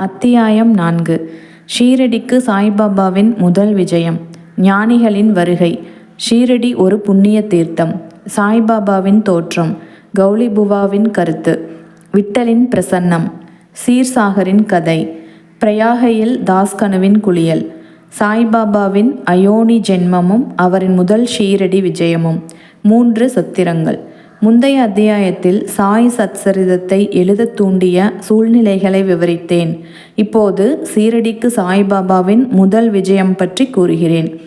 அத்தியாயம் நான்கு. ஷீரடிக்கு சாய்பாபாவின் முதல் விஜயம். ஞானிகளின் வருகை. ஷீரடி ஒரு புண்ணிய தீர்த்தம். சாய்பாபாவின் தோற்றம். கௌலிபுவாவின் கருத்து. விட்டலின் பிரசன்னம். சீர்சாகரின் கதை. பிரயாகையில் தாஸ்கனுவின் குளியல். சாய்பாபாவின் அயோனி ஜென்மமும் அவரின் முதல் ஷீரடி விஜயமும். மூன்று சத்திரங்கள். முந்தைய அத்தியாயத்தில் சாய் சத்சரிதத்தை எழுதத் தூண்டிய சூழ்நிலைகளை விவரித்தேன். இப்போது சீரடிக்கு சாய்பாபாவின் முதல் விஜயம் பற்றி கூறுகிறேன்.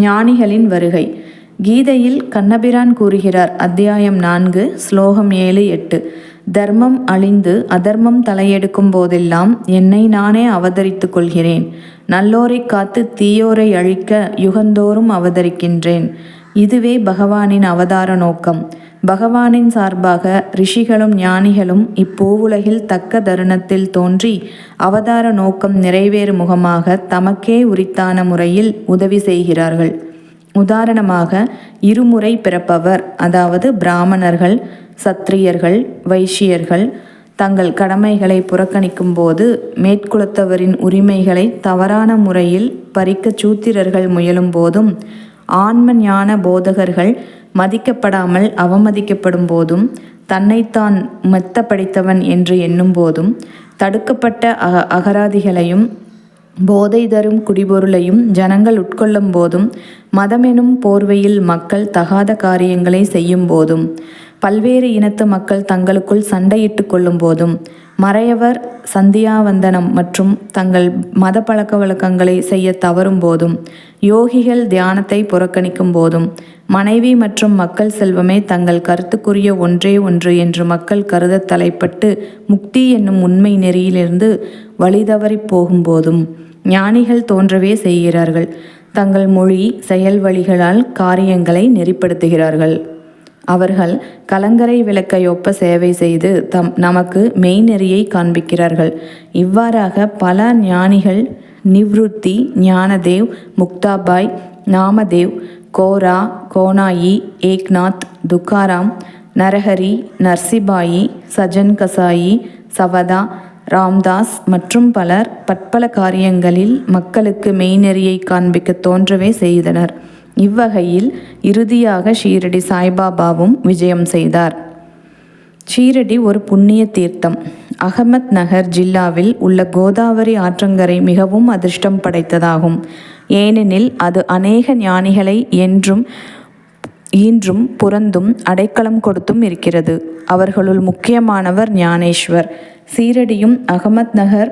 ஞானிகளின் வருகை. கீதையில் கண்ணபிரான் கூறுகிறார் அத்தியாயம் நான்கு ஸ்லோகம் ஏழு எட்டு. தர்மம் அழிந்து அதர்மம் தலையெடுக்கும் போதெல்லாம் என்னை நானே அவதரித்துக் கொள்கிறேன். நல்லோரை காத்து தீயோரை அழிக்க யுகந்தோறும் அவதரிக்கின்றேன். இதுவே பகவானின் அவதார நோக்கம். பகவானின் சார்பாக ரிஷிகளும் ஞானிகளும் இப்பூவுலகில் தக்க தருணத்தில் தோன்றி அவதார நோக்கம் நிறைவேறும் முகமாக தமக்கே உரித்தான முறையில் உதவி செய்கிறார்கள். உதாரணமாக இருமுறை பிறப்பவர் அதாவது பிராமணர்கள் சத்திரியர்கள் வைஷ்யர்கள் தங்கள் கடமைகளை புறக்கணிக்கும் போது மேற்குலத்தவரின் உரிமைகளை தவறான முறையில் பறிக்க சூத்திரர்கள் முயலும் போதும் ஆன்ம ஞான போதகர்கள் மதிக்கப்படாமல் அவமதிக்கப்படும் போதும் தன்னைத்தான் மெத்த படித்தவன் என்று எண்ணும் போதும் தடுக்கப்பட்ட அக அகராதிகளையும் போதை தரும் குடிபொருளையும் ஜனங்கள் உட்கொள்ளும் போதும் மதமெனும் போர்வையில் மக்கள் தகாத காரியங்களை செய்யும் போதும் பல்வேறு இனத்து மக்கள் தங்களுக்குள் சண்டையிட்டு கொள்ளும் போதும் மறையவர் சந்தியாவந்தனம் மற்றும் தங்கள் மத பழக்க வழக்கங்களை செய்ய தவறும் போதும் யோகிகள் தியானத்தை புறக்கணிக்கும் போதும் மனைவி மற்றும் மக்கள் செல்வமே தங்கள் கருத்துக்குரிய ஒன்றே ஒன்று என்று மக்கள் கருத தலைப்பட்டு முக்தி என்னும் உண்மை நெறியிலிருந்து வழிதவறி போகும்போதும் ஞானிகள் தோன்றவே செய்கிறார்கள். தங்கள் மொழி செயல் வழிகளால் காரியங்களை நெறிப்படுத்துகிறார்கள். அவர்கள் கலங்கரை விளக்கை ஒப்ப சேவை செய்து தம் நமக்கு மெய்நெறியை காண்பிக்கிறார்கள். இவ்வாறாக பல ஞானிகள் நிவ்ருத்தி ஞானதேவ் முக்தாபாய் நாமதேவ் கோரா கோனாயி ஏக்நாத் துக்காராம் நரஹரி நர்சிபாயி சஜன் கசாயி சவதா ராம்தாஸ் மற்றும் பலர் பற்பல காரியங்களில் மக்களுக்கு மெய்நெறியை காண்பிக்க தோன்றவே செய்தனர். இவ்வகையில் இறுதியாக ஷீரடி சாய்பாபாவும் விஜயம் செய்தார். ஷீரடி ஒரு புண்ணிய தீர்த்தம். அகமத் நகர் ஜில்லாவில் உள்ள கோதாவரி ஆற்றங்கரை மிகவும் அதிர்ஷ்டம் படைத்ததாகும். ஏனெனில் அது அநேக ஞானிகளை என்றும் ஈன்றும் புறந்தும் அடைக்கலம் கொடுத்தும் இருக்கிறது. அவர்களுள் முக்கியமானவர் ஞானேஸ்வர். சீரடியும் அகமத் நகர்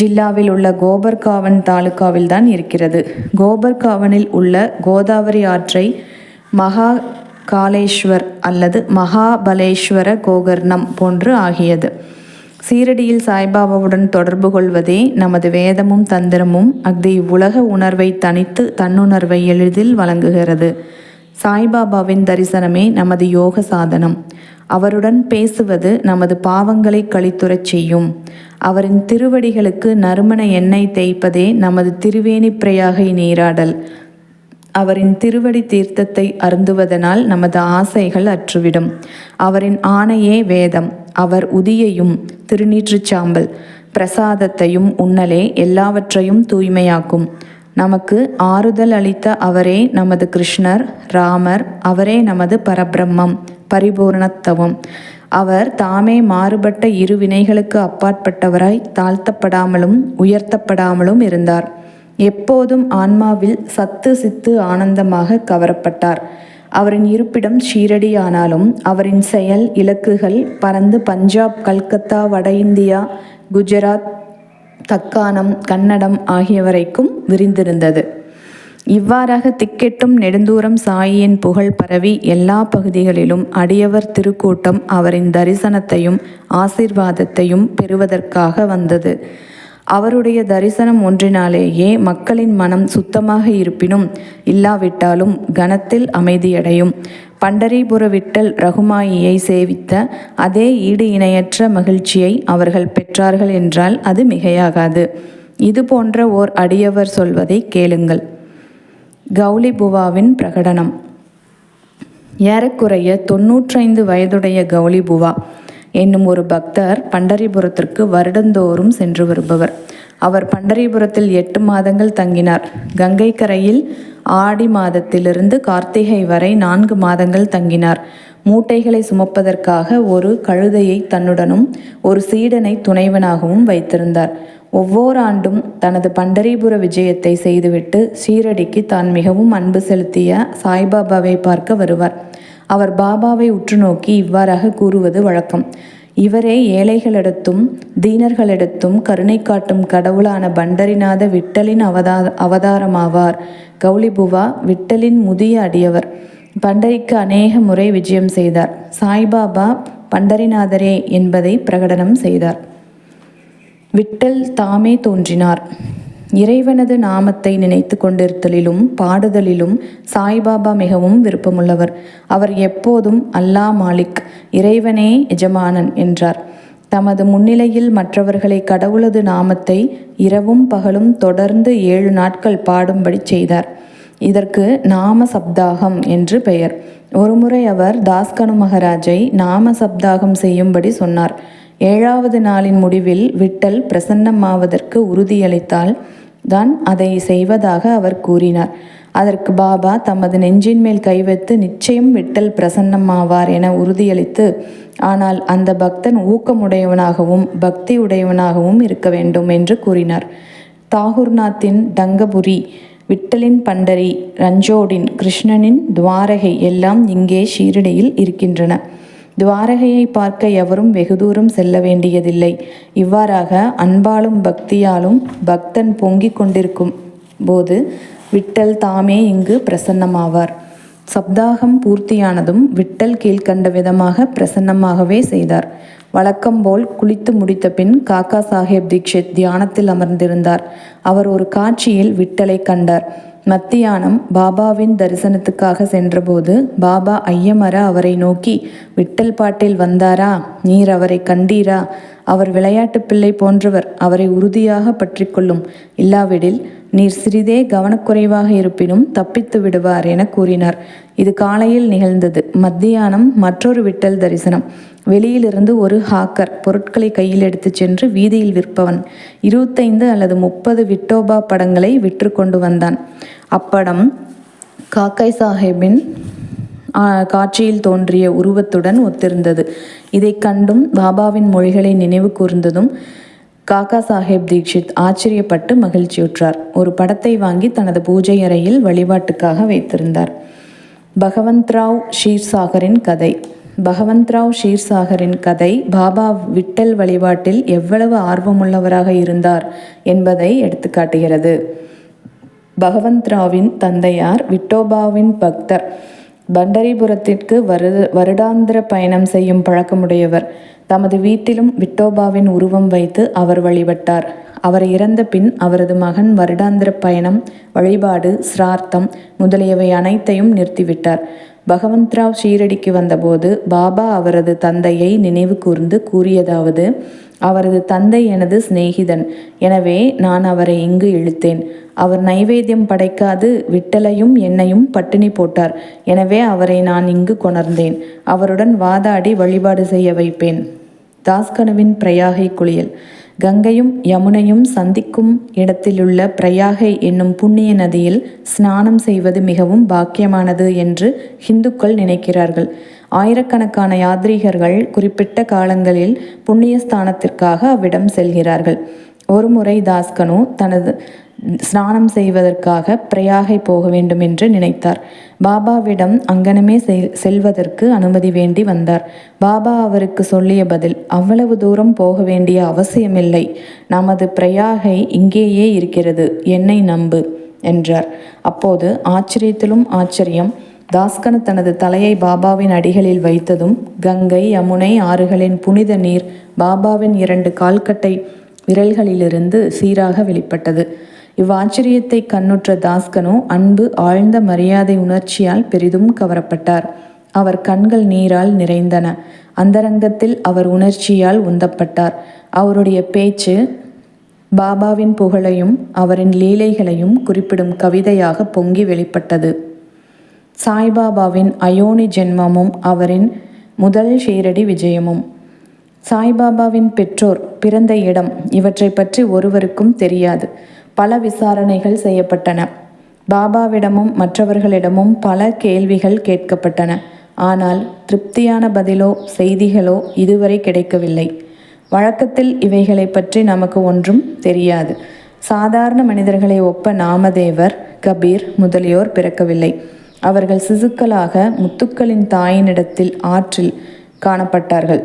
ஜில்லாவில் உள்ள கோபர்காவன் தாலுகாவில் தான் இருக்கிறது. கோபர்காவனில் உள்ள கோதாவரி ஆற்றை மகா காலேஸ்வர் அல்லது மகாபலேஸ்வர கோகர்ணம் போன்று ஆகியது. சீரடியில் சாய்பாபாவுடன் தொடர்பு கொள்வதே நமது வேதமும் தந்திரமும் அஃது இவ்வுலக உணர்வை தனித்து தன்னுணர்வை எளிதில் வழங்குகிறது. சாய்பாபாவின் தரிசனமே நமது யோக சாதனம். அவருடன் பேசுவது நமது பாவங்களை கழித்துறச் செய்யும். அவரின் திருவடிகளுக்கு நறுமண எண்ணெய் தேய்ப்பதே நமது திருவேணி பிரயாகை நீராடல். அவரின் திருவடி தீர்த்தத்தை அருந்துவதனால் நமது ஆசைகள் அற்றுவிடும். அவரின் ஆணையே வேதம். அவர் உதியையும் திருநீற்றுச்சாம்பல் பிரசாதத்தையும் உண்ணலே எல்லாவற்றையும் தூய்மையாக்கும். நமக்கு ஆறுதல் அளித்த அவரே நமது கிருஷ்ணர் ராமர் அவரே நமது பரபிரம்மம் பரிபூர்ணத்துவம். அவர் தாமே மாறுபட்ட இரு வினைகளுக்கு அப்பாற்பட்டவராய் தாழ்த்தப்படாமலும் உயர்த்தப்படாமலும் இருந்தார். எப்போதும் ஆன்மாவில் சத்து சித்து ஆனந்தமாக கவரப்பட்டார். அவரின் இருப்பிடம் ஷீரடியானாலும் அவரின் செயல் இலக்குகள் பறந்து பஞ்சாப் கல்கத்தா வட இந்தியா குஜராத் தக்கானம் கன்னடம் ஆகியவரைக்கும் விரிந்திருந்தது. இவ்வாறாக திக்கெட்டும் நெடுந்தூரம் சாயியின் புகழ் பரவி எல்லா பகுதிகளிலும் அடியவர் திருக்கூட்டம் அவரின் தரிசனத்தையும் ஆசிர்வாதத்தையும் பெறுவதற்காக வந்தது. அவருடைய தரிசனம் ஒன்றினாலேயே மக்களின் மனம் சுத்தமாக இருப்பினும் இல்லாவிட்டாலும் கனத்தில் அமைதியடையும். பண்டரிபுர விட்டல் ரகுமாயியை சேவித்த அதே ஈடு இணையற்ற மகிழ்ச்சியை அவர்கள் பெற்றார்கள் என்றால் அது மிகையாகாது. இது போன்ற ஓர் அடியவர் சொல்வதை கேளுங்கள். கௌலிபுவாவின் பிரகடனம். ஏறக்குறைய தொன்னூற்றைந்து வயதுடைய கௌலிபுவா என்னும் ஒரு பக்தர் பண்டரிபுரத்திற்கு வருடந்தோறும் சென்று வருபவர். அவர் பண்டரிபுரத்தில் எட்டு மாதங்கள் தங்கினார். கங்கை கரையில் ஆடி மாதத்திலிருந்து கார்த்திகை வரை நான்கு மாதங்கள் தங்கினார். மூட்டைகளை சுமப்பதற்காக ஒரு கழுதையை தன்னுடனும் ஒரு சீடனை துணைவனாகவும் வைத்திருந்தார். ஒவ்வொரு ஆண்டும் தனது பண்டரிபுர விஜயத்தை செய்துவிட்டு ஷீரடிக்கு தான் மிகவும் அன்பு செலுத்திய சாய்பாபாவை பார்க்க வருவார். அவர் பாபாவை உற்று நோக்கி இவ்வாறாக கூறுவது வழக்கம். இவரே ஏழைகளிடத்தும் தீனர்களிடத்தும் கருணை காட்டும் கடவுளான பண்டரிநாத விட்டலின் அவதா அவதாரமாவார். கௌலிபுவா விட்டலின் முதிய அடியவர். பண்டரிக்கு அநேக முறை விஜயம் செய்தார். சாய்பாபா பண்டரிநாதரே என்பதை பிரகடனம் செய்தார். விட்டல் தாமே தோன்றினார். இறைவனது நாமத்தை நினைத்து கொண்டிருத்தலிலும் பாடுதலிலும் சாய்பாபா மிகவும் விருப்பமுள்ளவர். அவர் எப்போதும் அல்லா மாலிக் இறைவனே எஜமானன் என்றார். தமது முன்னிலையில் மற்றவர்களை கடவுளது நாமத்தை இரவும் பகலும் தொடர்ந்து ஏழு நாட்கள் பாடும்படி செய்தார். இதற்கு நாம சப்தாகம் என்று பெயர். ஒருமுறை அவர் தாஸ்கனு மகராஜை நாம சப்தாகம் செய்யும்படி சொன்னார். ஏழாவது நாளின் முடிவில் விட்டல் பிரசன்னமாவதற்கு உறுதியளித்தால் தான் அதை செய்வதாக அவர் கூறினார். அதற்கு பாபா தமது நெஞ்சின் மேல் கை வைத்து நிச்சயம் விட்டல் பிரசன்னமாவார் என உறுதியளித்து ஆனால் அந்த பக்தன் ஊக்கமுடையவனாகவும் பக்தி உடையவனாகவும் இருக்க வேண்டும் என்று கூறினார். தாகூர்நாத்தின் டங்கபுரி விட்டலின் பண்டரி ரஞ்சோடின் கிருஷ்ணனின் துவாரகை எல்லாம் இங்கே ஷீரடியில் இருக்கின்றன. துவாரகையை பார்க்க எவரும் வெகு தூரம் செல்ல வேண்டியதில்லை. இவ்வாறாக அன்பாலும் பக்தியாலும் பக்தன் பொங்கிக் கொண்டிருக்கும் போது விட்டல் தாமே இங்கு பிரசன்னமாவார். சப்தாகம் பூர்த்தியானதும் விட்டல் கீழ்கண்ட விதமாக பிரசன்னமாகவே செய்தார். வழக்கம்போல் குளித்து முடித்த பின் காக்கா சாஹேப் தீக்ஷித் தியானத்தில் அமர்ந்திருந்தார். அவர் ஒரு காட்சியில் விட்டலை கண்டார். மத்தியானம் பாபாவின் தரிசனத்துக்காக சென்றபோது பாபா ஐயமர அவரை நோக்கி விட்டல் பாட்டில் வந்தாரா? நீர் அவரை கண்டீரா? அவர் விளையாட்டு பிள்ளை போன்றவர் அவரை உறுதியாக பற்றி கொள்ளும் இல்லாவிடில் நீர் சிறிதே கவனக்குறைவாக இருப்பினும் தப்பித்து விடுவார் என கூறினார். இது காலையில் நிகழ்ந்தது. மத்தியானம் மற்றொரு விட்டல் தரிசனம். வெளியிலிருந்து ஒரு ஹாக்கர் பொருட்களை கையில் எடுத்து சென்று வீதியில் விற்பவன். இருபத்தைந்து அல்லது முப்பது விட்டோபா படங்களை விற்று கொண்டு வந்தான். அப்படம் காக்காய் சாஹேபின் காட்சியில் தோன்றிய உருவத்துடன் ஒத்திருந்தது. இதை கண்டும் பாபாவின் மொழிகளை நினைவு கூர்ந்ததும் காக்கா சாஹேப் தீக்ஷித் ஆச்சரியப்பட்டு மகிழ்ச்சியுற்றார். ஒரு படத்தை வாங்கி தனது பூஜை அறையில் வழிபாட்டுக்காக வைத்திருந்தார். பகவந்த்ராவ் ஷீர்சாகரின் கதை. பகவந்த்ராவ் ஷீர்சாகரின் கதை பாபா விட்டல் வழிபாட்டில் எவ்வளவு ஆர்வமுள்ளவராக இருந்தார் என்பதை எடுத்துக்காட்டுகிறது. பகவந்த்ராவின் தந்தையார் விட்டோபாவின் பக்தர். பண்டரிபுரத்திற்கு வருட வருடாந்திர பயணம் செய்யும் பழக்கமுடையவர். தமது வீட்டிலும் விட்டோபாவின் உருவம் வைத்து அவர் வழிபட்டார். அவர் இறந்த பின் அவரது மகன் வருடாந்திர பயணம் வழிபாடு சிரார்த்தம் முதலியவை அனைத்தையும் நிறுத்திவிட்டார். பகவந்த்ராவ் ஷீரடிக்கு வந்தபோது பாபா அவரது தந்தையை நினைவு கூர்ந்து கூறியதாவது அவரது தந்தை எனது சிநேகிதன். எனவே நான் அவரை இங்கு இழுத்தேன். அவர் நைவேத்தியம் படைக்காது விட்டலையும் என்னையும் பட்டினி போட்டார். எனவே அவரை நான் இங்கு கொணர்ந்தேன். அவருடன் வாதாடி வழிபாடு செய்ய வைப்பேன். தாஸ்கனுவின் பிரயாகை குளியல். கங்கையும் யமுனையும் சந்திக்கும் இடத்திலுள்ள பிரயாகை என்னும் புண்ணிய நதியில் ஸ்நானம் செய்வது மிகவும் பாக்கியமானது என்று ஹிந்துக்கள் நினைக்கிறார்கள். ஆயிரக்கணக்கான யாத்ரீகர்கள் குறிப்பிட்ட காலங்களில் புண்ணிய ஸ்தானத்திற்காக அவ்விடம் செல்கிறார்கள். ஒருமுறை தாஸ்கனு தனது ஸ்நானம் செய்வதற்காக பிரயாகை போக வேண்டும் என்று நினைத்தார். பாபாவிடம் அங்கனமே செல்வதற்கு அனுமதி வேண்டி வந்தார். பாபா அவருக்கு சொல்லிய பதில் அவ்வளவு தூரம் போக வேண்டிய அவசியமில்லை. நமது பிரயாகை இங்கேயே இருக்கிறது. என்னை நம்பு என்றார். அப்போது ஆச்சரியத்திலும் ஆச்சரியம் தாஸ்கனு தனது தலையை பாபாவின் அடிகளில் வைத்ததும் கங்கை யமுனை ஆறுகளின் புனித நீர் பாபாவின் இரண்டு கால்கட்டை விரல்களிலிருந்து சீராக வெளிப்பட்டது. இவ்வாச்சரியத்தை கண்ணுற்ற தாஸ்கனோ அன்பு ஆழ்ந்த மரியாதை உணர்ச்சியால் பெரிதும் கவரப்பட்டார். அவர் கண்கள் நீரால் நிறைந்தன. அந்தரங்கத்தில் அவர் உணர்ச்சியால் உந்தப்பட்டார். அவருடைய பேச்சு பாபாவின் புகழையும் அவரின் லீலைகளையும் குறிப்பிடும் கவிதையாக பொங்கி வெளிப்பட்டது. சாய்பாபாவின் அயோனி ஜென்மமும் அவரின் முதல் ஷீரடி விஜயமும். சாய்பாபாவின் பெற்றோர் பிறந்த இடம் இவற்றை பற்றி ஒருவருக்கும் தெரியாது. பல விசாரணைகள் செய்யப்பட்டன. பாபாவிடமும் மற்றவர்களிடமும் பல கேள்விகள் கேட்கப்பட்டன. ஆனால் திருப்தியான பதிலோ செய்திகளோ இதுவரை கிடைக்கவில்லை. வழக்கத்தில் இவைகளை பற்றி நமக்கு ஒன்றும் தெரியாது. சாதாரண மனிதர்களை ஒப்ப நாமதேவர் கபீர் முதலியோர் பிறக்கவில்லை. அவர்கள் சிசுக்களாக முத்துக்களின் தாயினிடத்தில் ஆற்றில் காணப்பட்டார்கள்.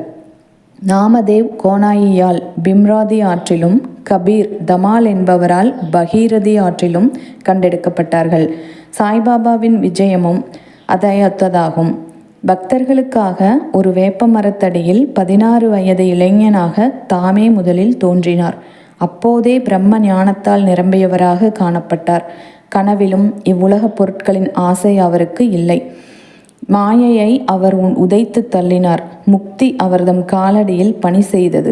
நாமதேவ் கோனாயியால் பிம்ராதி ஆற்றிலும் கபீர் தமால் என்பவரால் பகீரதி ஆற்றிலும் கண்டெடுக்கப்பட்டார்கள். சாய்பாபாவின் விஜயமும் அதையொத்ததாகும். பக்தர்களுக்காக ஒரு வேப்ப மரத்தடியில் பதினாறு வயது இளைஞனாக தாமே முதலில் தோன்றினார். அப்போதே பிரம்ம ஞானத்தால் நிரம்பியவராக காணப்பட்டார். கனவிலும் இவ்வுலகப் பொருட்களின் ஆசை அவருக்கு இல்லை. மாயையை அவர் உன் உதைத்து தள்ளினார். முக்தி அவர்தம் காலடியில் பணி செய்தது.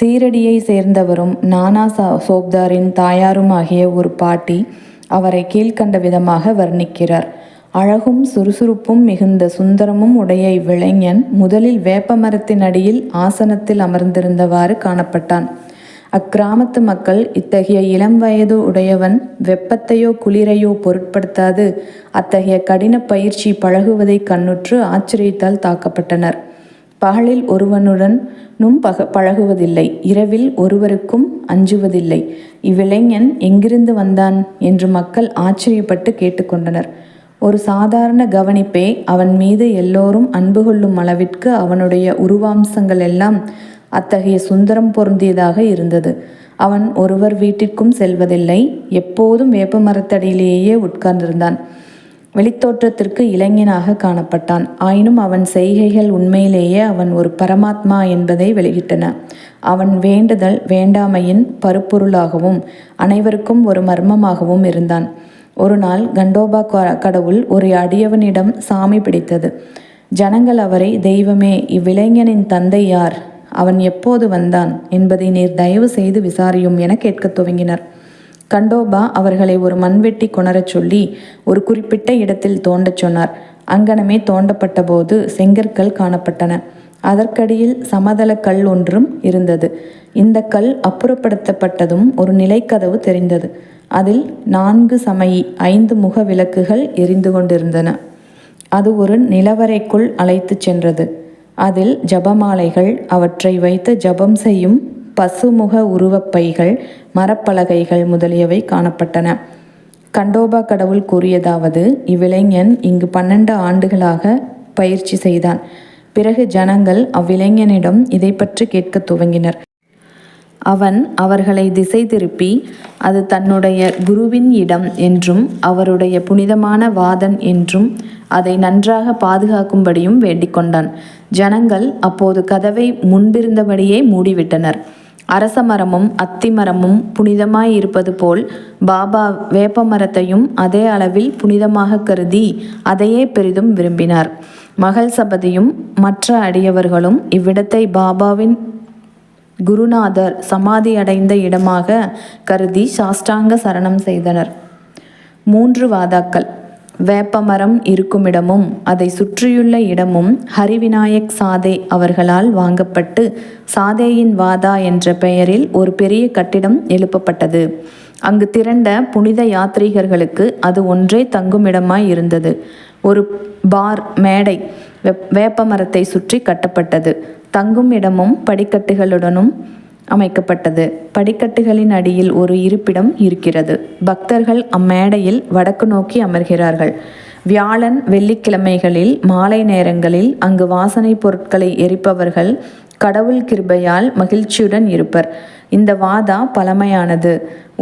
சீரடியை சேர்ந்தவரும் நானா சா சோப்தாரின் தாயாருமாகிய ஒரு பாட்டி அவரை கீழ்கண்ட விதமாக வர்ணிக்கிறார். அழகும் சுறுசுறுப்பும் மிகுந்த சுந்தரமும் உடைய இவ்விளைஞன் முதலில் வேப்பமரத்தின் அடியில் ஆசனத்தில் அமர்ந்திருந்தவாறு காணப்பட்டான். அக்கிராமத்து மக்கள் இத்தகைய இளம் வயது உடையவன் வெப்பத்தையோ குளிரையோ பொருட்படுத்தாது. அத்தகைய கடின பயிற்சி பழகுவதை கண்ணுற்று ஆச்சரியத்தால் தாக்கப்பட்டனர். பகலில் ஒருவனுடனும் பக பழகுவதில்லை. இரவில் ஒருவருக்கும் அஞ்சுவதில்லை. இவ்விளைஞன் எங்கிருந்து வந்தான் என்று மக்கள் ஆச்சரியப்பட்டு கேட்டுக்கொண்டனர். ஒரு சாதாரண கவனிப்பே அவன் மீது எல்லோரும் அன்பு கொள்ளும் அளவிற்கு அவனுடைய உருவாம்சங்கள் எல்லாம் அத்தகைய சுந்தரம் பொருந்தியதாக இருந்தது. அவன் ஒருவர் வீட்டிற்கும் செல்வதில்லை. எப்போதும் வேப்ப மரத்தடியிலேயே உட்கார்ந்திருந்தான். வெளித்தோற்றத்திற்கு இளைஞனாக காணப்பட்டான். ஆயினும் அவன் செய்கைகள் உண்மையிலேயே அவன் ஒரு பரமாத்மா என்பதை வெளியிட்டன. அவன் வேண்டுதல் வேண்டாமையின் பருப்பொருளாகவும் அனைவருக்கும் ஒரு மர்மமாகவும் இருந்தான். ஒரு நாள் கண்டோபா கடவுள் ஒரு அடியவனிடம் சாமி பிடித்தது. ஜனங்கள் அவரை தெய்வமே இவ்விளைஞனின் தந்தை யார்? அவன் எப்போது வந்தான் என்பதை நீர் தயவு செய்து விசாரியும் என கேட்கத் துவங்கினர். கண்டோபா அவர்களை ஒரு மண்வெட்டி கொணரச் சொல்லி ஒரு குறிப்பிட்ட இடத்தில் தோண்டச் சொன்னார். அங்கனமே தோண்டப்பட்ட போது செங்கற்கள் காணப்பட்டன. அதற்கடியில் சமதள கல் ஒன்றும் இருந்தது. இந்த கல் அப்புறப்படுத்தப்பட்டதும் ஒரு நிலைக்கதவு தெரிந்தது. அதில் நான்கு சமயி ஐந்து முக விளக்குகள் எரிந்து கொண்டிருந்தன. அது ஒரு நிலவரைக்குள் அழைத்துச் சென்றது. அதில் ஜபமாலைகள் அவற்றை வைத்து ஜபம் செய்யும் பசுமுக உருவப்பைகள் மரப்பலகைகள் முதலியவை காணப்பட்டன. கண்டோபா கடவுள் கூறியதாவது இவ்விளைஞன் இங்கு பன்னெண்டு ஆண்டுகளாக பயிற்சி செய்தான். பிறகு ஜனங்கள் அவ்விளைஞனிடம் இதை பற்றி கேட்க துவங்கினர். அவன் அவர்களை திசை திருப்பி அது தன்னுடைய குருவின் இடம் என்றும் அவருடைய புனிதமான வாதன் என்றும் அதை நன்றாக பாதுகாக்கும்படியும் வேண்டிக் கொண்டான் ஜனங்கள் அப்போது கதவை முன்பிருந்தபடியே மூடிவிட்டனர். அரச மரமும் அத்தி மரமும் புனிதமாய் இருப்பது போல் பாபா வேப்ப மரத்தையும் அதே அளவில் புனிதமாக கருதி அதையே பெரிதும் விரும்பினார். மகள் சபதியும் மற்ற அடியவர்களும் இவ்விடத்தை பாபாவின் குருநாதர் சமாதி அடைந்த இடமாக கருதி சாஷ்டாங்க சரணம் செய்தனர். மூன்று வாதாக்கள். வேப்பமரம் இருக்குமிடமும் அதை சுற்றியுள்ள இடமும் ஹரிவிநாயக் சாதே அவர்களால் வாங்கப்பட்டு சாதேயின் வாதா என்ற பெயரில் ஒரு பெரிய கட்டிடம் எழுப்பப்பட்டது. அங்கு திரண்ட புனித யாத்ரீகர்களுக்கு அது ஒன்றே தங்குமிடமாய் இருந்தது. ஒரு பார் மேடை வெப் வேப்பமரத்தை சுற்றி கட்டப்பட்டது. தங்கும் இடமும் படிக்கட்டுகளுடனும் அமைக்கப்பட்டது. படிக்கட்டுகளின் அடியில் ஒரு இருப்பிடம் இருக்கிறது. பக்தர்கள் அம்மேடையில் வடக்கு நோக்கி அமர்கிறார்கள். வியாழன் வெள்ளிக்கிழமைகளில் மாலை நேரங்களில் அங்கு வாசனை பொருட்களை எரிப்பவர்கள் கடவுள் கிருபையால் மகிழ்ச்சியுடன் இருப்பர். இந்த வாதா பழமையானது.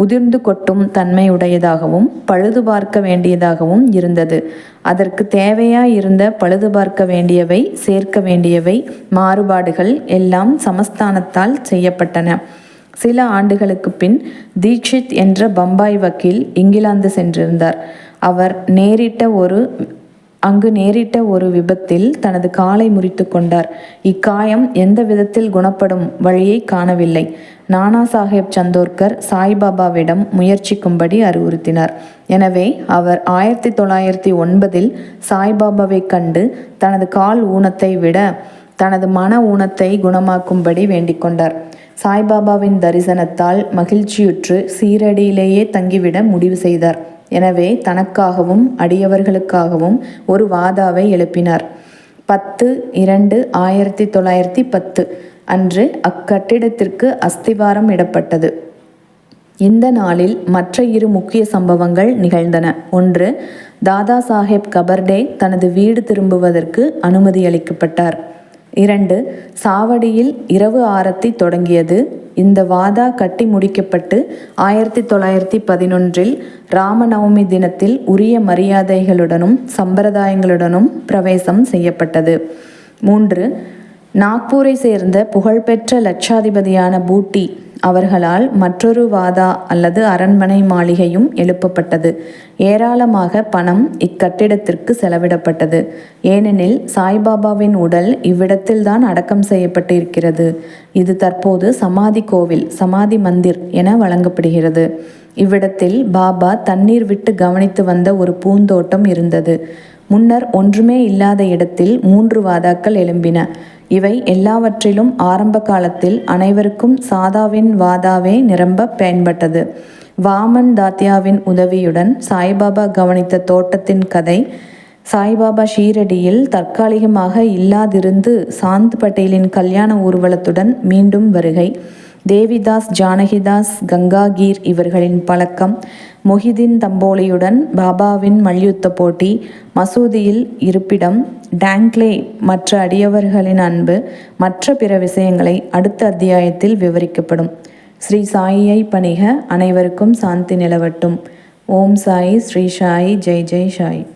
உதிர்ந்து கொட்டும் தன்மையுடையதாகவும் பழுது பார்க்க வேண்டியதாகவும் இருந்தது. அதற்கு தேவையாய் இருந்த பழுது பார்க்க வேண்டியவை சேர்க்க வேண்டியவை மாறுபாடுகள் எல்லாம் சமஸ்தானத்தால் செய்யப்பட்டன. சில ஆண்டுகளுக்கு பின் தீக்ஷித் என்ற பம்பாய் வக்கீல் இங்கிலாந்து சென்றிருந்தார். அவர் நேரிட்ட ஒரு அங்கு நேரிட்ட ஒரு விபத்தில் தனது காலை முறித்து கொண்டார். இக்காயம் எந்த விதத்தில் குணப்படும் வழியை காணவில்லை. நானா சாஹேப் சந்தோர்கர் சாய்பாபாவிடம் முயற்சிக்கும்படி அறிவுறுத்தினார். எனவே அவர் ஆயிரத்தி தொள்ளாயிரத்தி ஒன்பதில் சாய்பாபாவை கண்டு தனது கால் ஊனத்தை விட தனது மன ஊனத்தை குணமாக்கும்படி வேண்டிக் கொண்டார். சாய்பாபாவின் தரிசனத்தால் மகிழ்ச்சியுற்று சீரடியிலேயே தங்கிவிட முடிவு செய்தார். எனவே தனக்காகவும் அடியவர்களுக்காகவும் ஒரு வாதாவை எழுப்பினார். பத்து இரண்டு ஆயிரத்தி தொள்ளாயிரத்தி பத்து அன்று அக்கட்டிடத்திற்கு அஸ்திவாரம் இடப்பட்டது. இந்த நாளில் மற்ற இரு முக்கிய சம்பவங்கள் நிகழ்ந்தன. ஒன்று தாதா சாஹேப் கபர்டே தனது வீடு திரும்புவதற்கு அனுமதி அளிக்கப்பட்டார். இரண்டு சாவடியில் இரவு ஆரத்தி தொடங்கியது. இந்த வாதா கட்டி முடிக்கப்பட்டு ஆயிரத்தி தொள்ளாயிரத்தி பதினொன்றில் ராமநவமி தினத்தில் உரிய மரியாதைகளுடனும் சம்பிரதாயங்களுடனும் பிரவேசம் செய்யப்பட்டது. மூன்று நாக்பூரை சேர்ந்த புகழ்பெற்ற லட்சாதிபதியான பூட்டி அவர்களால் மற்றொரு வாதா அல்லது அரண்மனை மாளிகையும் எழுப்பப்பட்டது. ஏராளமாக பணம் இக்கட்டிடத்திற்கு செலவிடப்பட்டது. ஏனெனில் சாய்பாபாவின் உடல் இவ்விடத்தில்தான் அடக்கம் செய்யப்பட்டிருக்கிறது. இது தற்போது சமாதி கோவில் சமாதி மந்திர் என வழங்கப்படுகிறது. இவ்விடத்தில் பாபா தண்ணீர் விட்டு கவனித்து வந்த ஒரு பூந்தோட்டம் இருந்தது. முன்னர் ஒன்றுமே இல்லாத இடத்தில் மூன்று வாதாக்கள் எழும்பின. இவை எல்லாவற்றிலும் ஆரம்ப காலத்தில் அனைவருக்கும் சாதாவின் வாதாவே நிரம்ப பயன்பட்டது. வாமன் தாத்யாவின் உதவியுடன் சாய்பாபா கவனித்த தோட்டத்தின் கதை சாய்பாபா ஷீரடியில் தற்காலிகமாக இல்லாதிருந்து சாந்த் பட்டேலின் கல்யாண ஊர்வலத்துடன் மீண்டும் வருகை. தேவிதாஸ் ஜானகிதாஸ் கங்காகீர் இவர்களின் பழக்கம். மொஹிதீன் தம்போலியுடன் பாபாவின் மல்யுத்த போட்டி மசூதியில் இருப்பிடம். டேங்க்லே மற்ற அடியவர்களின் அன்பு மற்ற பிற விஷயங்களை அடுத்த அத்தியாயத்தில் விவரிக்கப்படும். ஸ்ரீ சாயியை பணிக அனைவருக்கும் சாந்தி நிலவட்டும். ஓம் சாயி ஸ்ரீ சாயி ஜெய் ஜெய் சாயி.